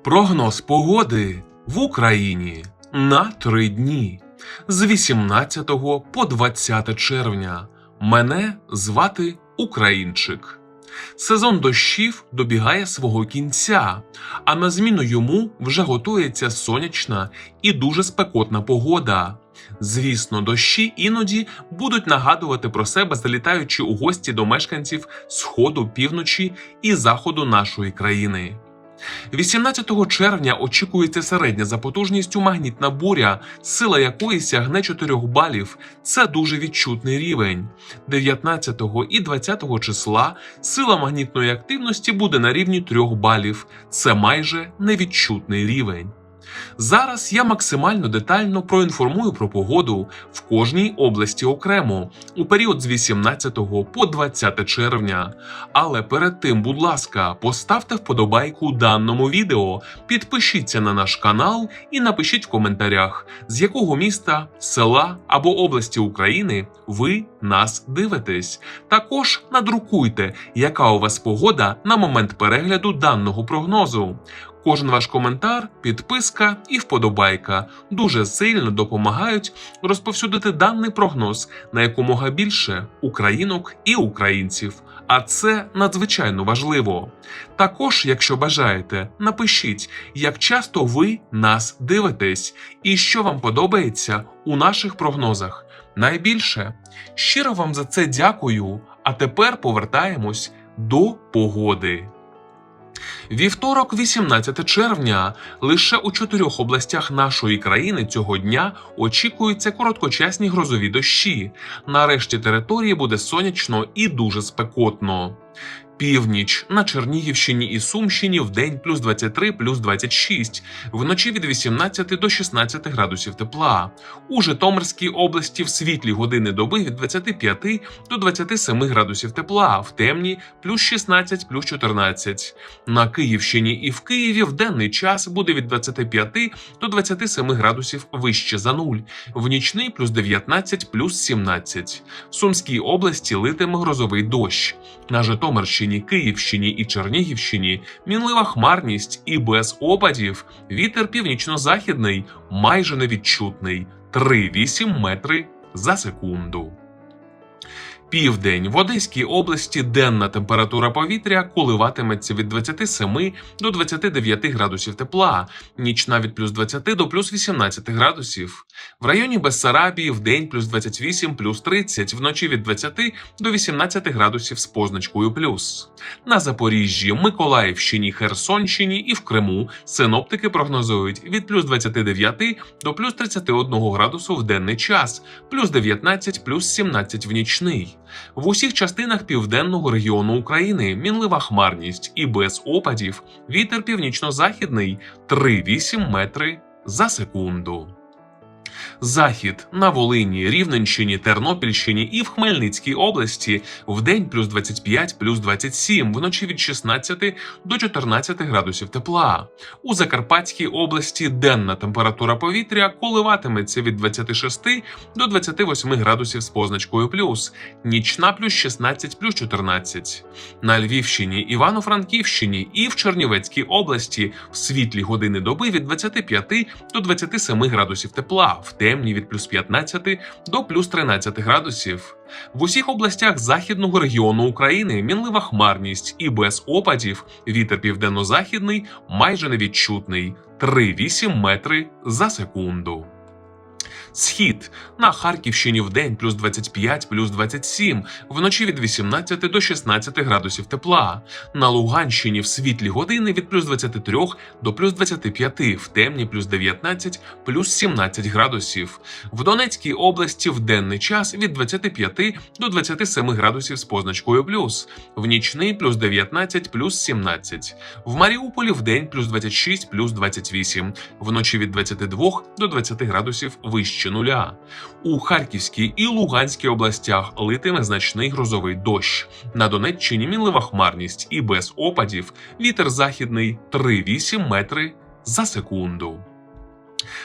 Прогноз погоди в Україні на три дні з 18 по 20 червня. Мене звати Українчик. Сезон дощів добігає свого кінця, а на зміну йому вже готується сонячна і дуже спекотна погода. Звісно, дощі іноді будуть нагадувати про себе, залітаючи у гості до мешканців сходу, півночі і заходу нашої країни. 18 червня очікується середня за потужністю магнітна буря, сила якої сягне 4 балів. Це дуже відчутний рівень. 19 і 20 числа сила магнітної активності буде на рівні 3 балів. Це майже невідчутний рівень. Зараз я максимально детально проінформую про погоду в кожній області окремо у період з 18 по 20 червня. Але перед тим, будь ласка, поставте вподобайку даному відео, підпишіться на наш канал і напишіть в коментарях, з якого міста, села або області України ви нас дивитесь. Також надрукуйте, яка у вас погода на момент перегляду даного прогнозу. Кожен ваш коментар, підписка і вподобайка дуже сильно допомагають розповсюдити даний прогноз на якомога більше українок і українців. А це надзвичайно важливо. Також, якщо бажаєте, напишіть, як часто ви нас дивитесь і що вам подобається у наших прогнозах. Найбільше щиро вам за це дякую. А тепер повертаємось до погоди. Вівторок, 18 червня, лише у чотирьох областях нашої країни цього дня очікуються короткочасні грозові дощі. Нарешті території буде сонячно і дуже спекотно. Північ на Чернігівщині і Сумщині в день плюс 23, плюс 26, вночі від 18 до 16 градусів тепла. У Житомирській області в світлі години доби від 25 до 27 градусів тепла, в темні плюс 16, плюс 14. На Київщині і в Києві в денний час буде від 25 до 27 градусів вище за нуль, в нічний плюс 19, плюс 17. В Сумській області литиме грозовий дощ. На Житомирщині, Київщині і Чернігівщині мінлива хмарність і без опадів. Вітер північно-західний майже невідчутний 3,8 метри за секунду. Південь в Одеській області денна температура повітря коливатиметься від 27 до 29 градусів тепла, нічна від плюс 20 до плюс 18 градусів. В районі Бессарабії в день плюс 28 плюс 30, вночі від 20 до 18 градусів з позначкою плюс. На Запоріжжі, Миколаївщині, Херсонщині і в Криму синоптики прогнозують від плюс 29 до плюс 31 градусу в денний час, плюс 19, плюс 17 в нічний. В усіх частинах південного регіону України мінлива хмарність і без опадів вітер північно-західний 3,8 метри за секунду. Захід на Волині, Рівненщині, Тернопільщині і в Хмельницькій області в день плюс 25, плюс 27, вночі від 16 до 14 градусів тепла. У Закарпатській області денна температура повітря коливатиметься від 26 до 28 градусів з позначкою плюс, нічна плюс 16, плюс 14. На Львівщині, Івано-Франківщині і в Чернівецькій області в світлі години доби від 25 до 27 градусів тепла, в темні від плюс 15 до плюс 13 градусів. В усіх областях західного регіону України мінлива хмарність і без опадів вітер південно-західний майже невідчутний 3,8 метри за секунду. Схід на Харківщині в день плюс 25, плюс 27, вночі від 18 до 16 градусів тепла. На Луганщині в світлі години від плюс 23 до плюс 25, в темні плюс 19, плюс 17 градусів. В Донецькій області в денний час від 25 до 27 градусів з позначкою плюс, в нічний плюс 19, плюс 17. В Маріуполі в день плюс 26, плюс 28, вночі від 22 до 20 градусів вище нуля. У Харківській і Луганській областях литиме значний грозовий дощ. На Донеччині мінлива хмарність і без опадів вітер західний 3,8 метри за секунду.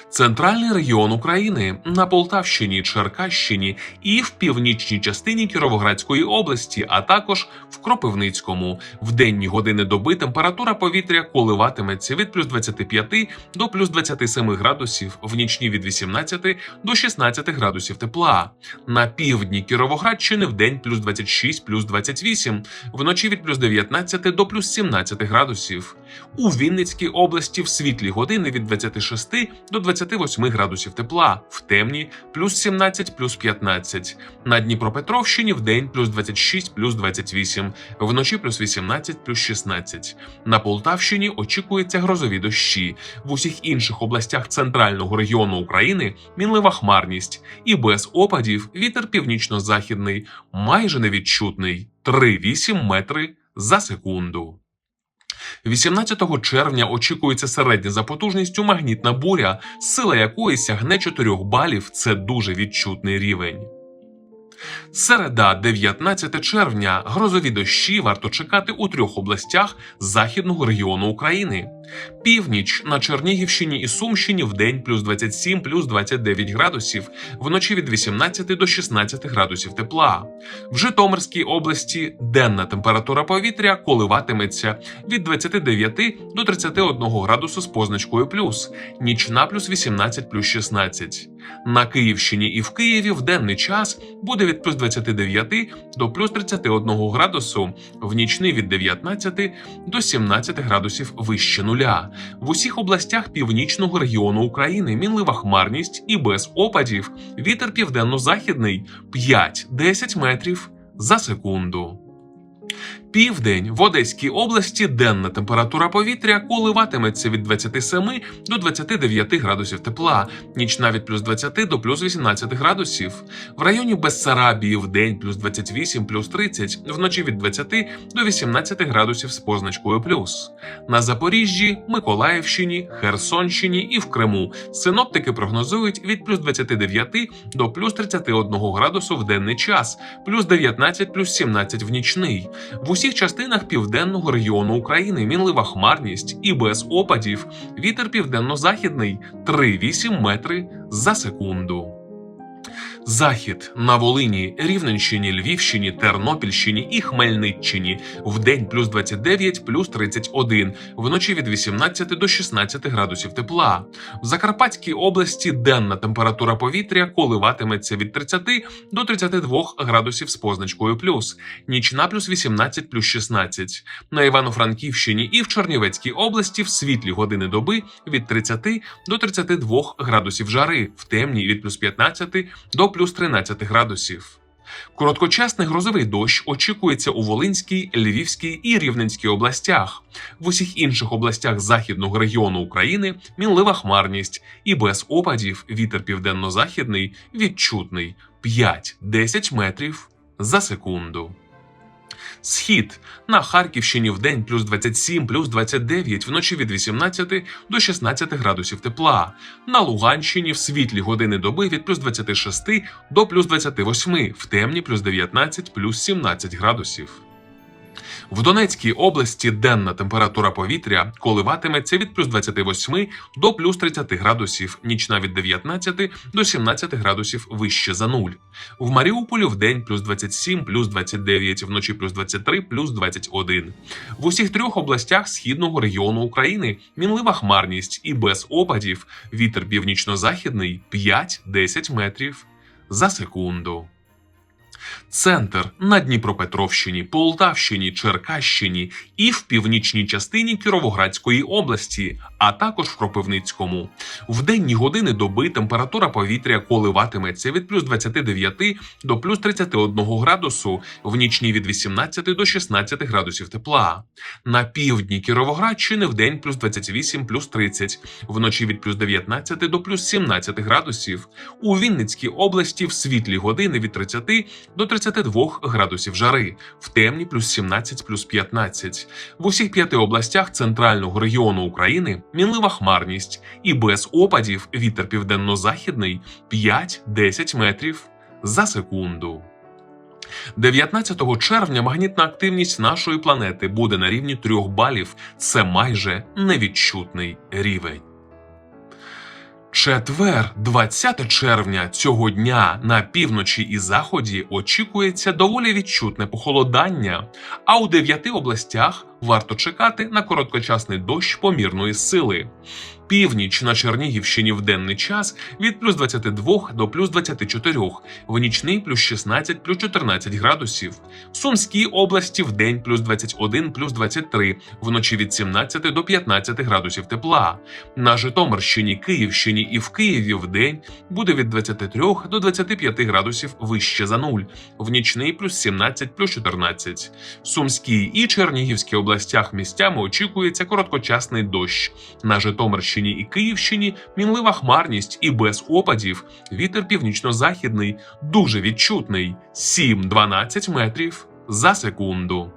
Центральний регіон України на Полтавщині, Черкащині і в північній частині Кіровоградської області, а також в Кропивницькому. В денні години доби температура повітря коливатиметься від плюс 25 до плюс 27 градусів, в нічні від 18 до 16 градусів тепла. На півдні Кіровоградщини в день плюс 26, плюс 28, вночі від плюс 19 до плюс 17 градусів. У Вінницькій області в світлі години від 26 до 28 градусів тепла, в темні плюс 17, плюс 15. На Дніпропетровщині в день плюс 26, плюс 28, вночі плюс 18, плюс 16. На Полтавщині очікуються грозові дощі. В усіх інших областях центрального регіону України мінлива хмарність і без опадів вітер північно-західний, майже невідчутний 3,8 метри за секунду. 18 червня очікується середня за потужністю магнітна буря, сила якої сягне 4 балів. Це дуже відчутний рівень. Середа, 19 червня, грозові дощі варто чекати у трьох областях західного регіону України. Північ на Чернігівщині і Сумщині в день плюс 27, плюс 29 градусів, вночі від 18 до 16 градусів тепла. В Житомирській області денна температура повітря коливатиметься від 29 до 31 градусу з позначкою плюс, нічна плюс 18, плюс 16. На Київщині і в Києві в денний час буде від плюс 29 до плюс 31 градусу, в нічний від 19 до 17 градусів вище нуля. В усіх областях північного регіону України мінлива хмарність і без опадів. Вітер південно-західний 5-10 метрів за секунду. Південь в Одеській області денна температура повітря коливатиметься від 27 до 29 градусів тепла, нічна від плюс 20 до плюс 18 градусів. В районі Бессарабії в день плюс 28, плюс 30, вночі від 20 до 18 градусів з позначкою плюс. На Запоріжжі, Миколаївщині, Херсонщині і в Криму синоптики прогнозують від плюс 29 до плюс 31 градусу в денний час, плюс 19, плюс 17 в нічний. В усіх частинах південного регіону України мінлива хмарність і без опадів. Вітер південно-західний 3,8 метри за секунду. Захід на Волині, Рівненщині, Львівщині, Тернопільщині і Хмельниччині в день плюс 29, плюс 31, вночі від 18 до 16 градусів тепла. В Закарпатській області денна температура повітря коливатиметься від 30 до 32 градусів з позначкою плюс, нічна плюс 18, плюс 16. На Івано-Франківщині і в Чернівецькій області в світлі години доби від 30 до 32 градусів жари, в темній від плюс 15 до плюс 13 градусів. Короткочасний грозовий дощ очікується у Волинській, Львівській і Рівненській областях. В усіх інших областях західного регіону України мінлива хмарність і без опадів вітер південно-західний відчутний 5-10 метрів за секунду. Схід на Харківщині в день плюс 27, плюс 29, вночі від 18 до 16 градусів тепла. На Луганщині в світлі години доби від плюс 26 до плюс 28, в темні плюс 19, плюс 17 градусів. В Донецькій області денна температура повітря коливатиметься від плюс 28 до плюс 30 градусів, нічна від 19 до 17 градусів вище за нуль. В Маріуполі в день плюс 27, плюс 29, вночі плюс 23, плюс 21. В усіх трьох областях східного регіону України мінлива хмарність і без опадів. Вітер північно-західний 5-10 метрів за секунду. Центр на Дніпропетровщині, Полтавщині, Черкащині і в північній частині Кіровоградської області, а також в Кропивницькому. В денні години доби температура повітря коливатиметься від плюс 29 до плюс 31 градусу, в нічні від 18 до 16 градусів тепла. На півдні Кіровоградщини в день плюс 28, плюс 30, вночі від плюс 19 до плюс 17 градусів. У Вінницькій області в світлі години від 30 до 32 градусів жари, в темні плюс 17, плюс 15. В усіх п'яти областях центрального регіону України мінлива хмарність і без опадів вітер південно-західний 5-10 метрів за секунду. 19 червня магнітна активність нашої планети буде на рівні 3 балів. Це майже невідчутний рівень. Четвер, 20 червня цього дня на півночі і заході очікується доволі відчутне похолодання, а у дев'яти областях варто чекати на короткочасний дощ помірної сили. Північ на Чернігівщині в денний час від плюс 22 до плюс 24, в нічний плюс 16 плюс 14 градусів. В Сумській області в день плюс 21 плюс 23, вночі від 17 до 15 градусів тепла. На Житомирщині, Київщині і в Києві в день буде від 23 до 25 градусів вище за нуль, в нічний плюс 17 плюс 14. В Сумській і Чернігівській областях місцями очікується короткочасний дощ. На Житомирщині і Київщині мінлива хмарність і без опадів. Вітер північно-західний дуже відчутний 7-12 метрів за секунду.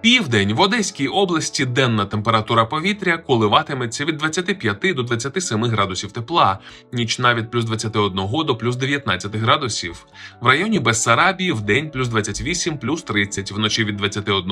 Південь в Одеській області денна температура повітря коливатиметься від 25 до 27 градусів тепла, нічна від плюс 21 до плюс 19 градусів. В районі Бессарабії в день плюс 28 плюс 30, вночі від 21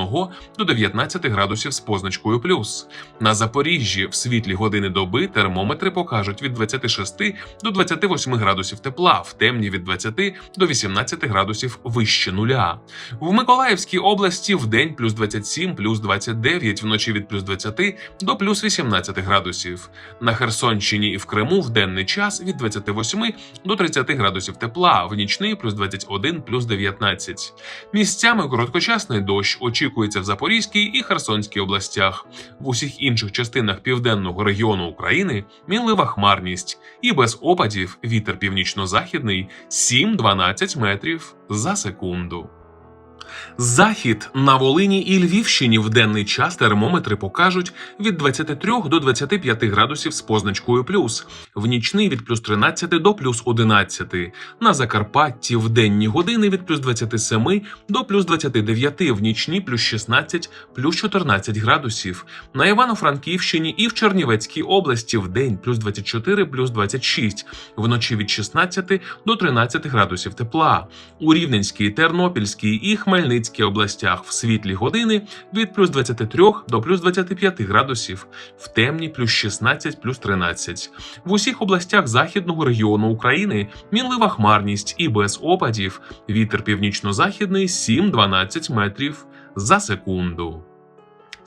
до 19 градусів з позначкою плюс. На Запоріжжі в світлі години доби термометри покажуть від 26 до 28 градусів тепла, в темні від 20 до 18 градусів вище нуля. В Миколаївській області в день плюс 27, плюс 29, вночі від плюс 20 до плюс 18 градусів. На Херсонщині і в Криму в денний час від 28 до 30 градусів тепла, в нічний плюс 21, плюс 19. Місцями короткочасний дощ очікується в Запорізькій і Херсонській областях. В усіх інших частинах південного регіону України мінлива хмарність і без опадів вітер північно-західний 7-12 метрів за секунду. Захід на Волині і Львівщині в денний час термометри покажуть від 23 до 25 градусів з позначкою плюс, в нічний від плюс 13 до плюс 11. На Закарпатті в денні години від плюс 27 до плюс 29, в нічні плюс 16, плюс 14 градусів. На Івано-Франківщині і в Чернівецькій області в день плюс 24, плюс 26, вночі від 16 до 13 градусів тепла. У Рівненській, Тернопільській і Хмельницькій областях в світлі години від плюс 23 до плюс 25 градусів, в темні плюс 16 плюс 13. В усіх областях західного регіону України мінлива хмарність і без опадів. Вітер північно-західний 7-12 метрів за секунду.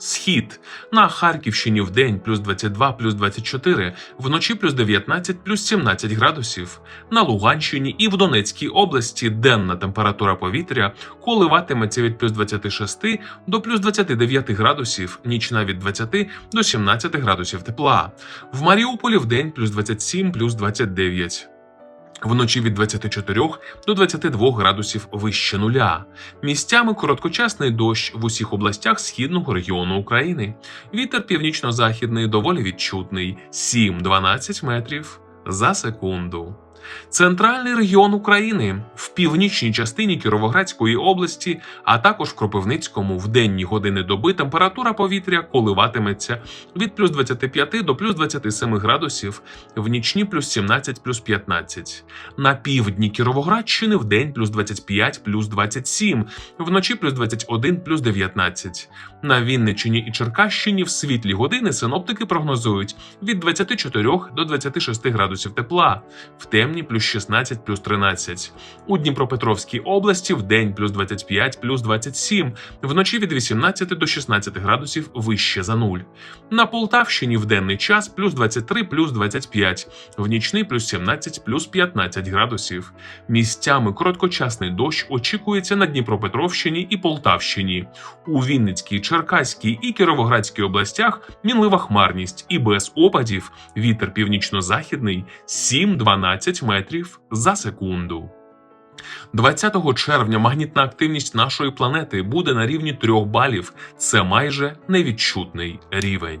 Схід на Харківщині в день плюс 22 плюс 24, вночі плюс 19 плюс 17 градусів. На Луганщині і в Донецькій області денна температура повітря коливатиметься від плюс 26 до плюс 29 градусів, нічна від 20 до 17 градусів тепла. В Маріуполі в день плюс 27 плюс 29. Вночі від 24 до 22 градусів вище нуля. Місцями короткочасний дощ в усіх областях східного регіону України. Вітер північно-західний доволі відчутний 7-12 метрів за секунду. Центральний регіон України в північній частині Кіровоградської області, а також в Кропивницькому в денні години доби температура повітря коливатиметься від плюс 25 до плюс 27 градусів, в нічні плюс 17 плюс 15. На півдні Кіровоградщини в день плюс 25 плюс 27, вночі плюс 21 плюс 19. На Вінниччині і Черкащині в світлі години синоптики прогнозують від 24 до 26 градусів тепла, в темні плюс 16 плюс 13. У Дніпропетровській області в день плюс 25 плюс 27, вночі від 18 до 16 градусів вище за нуль. На Полтавщині в денний час плюс 23 плюс 25, в нічний плюс 17 плюс 15 градусів. Місцями короткочасний дощ очікується на Дніпропетровщині і Полтавщині. У Вінницькій, Черкаській і Кіровоградській областях мінлива хмарність і без опадів вітер північно-західний 7-12 метрів за секунду. 20 червня магнітна активність нашої планети буде на рівні 3 балів. Це майже невідчутний рівень.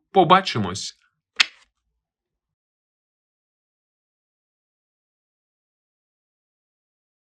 побачимось.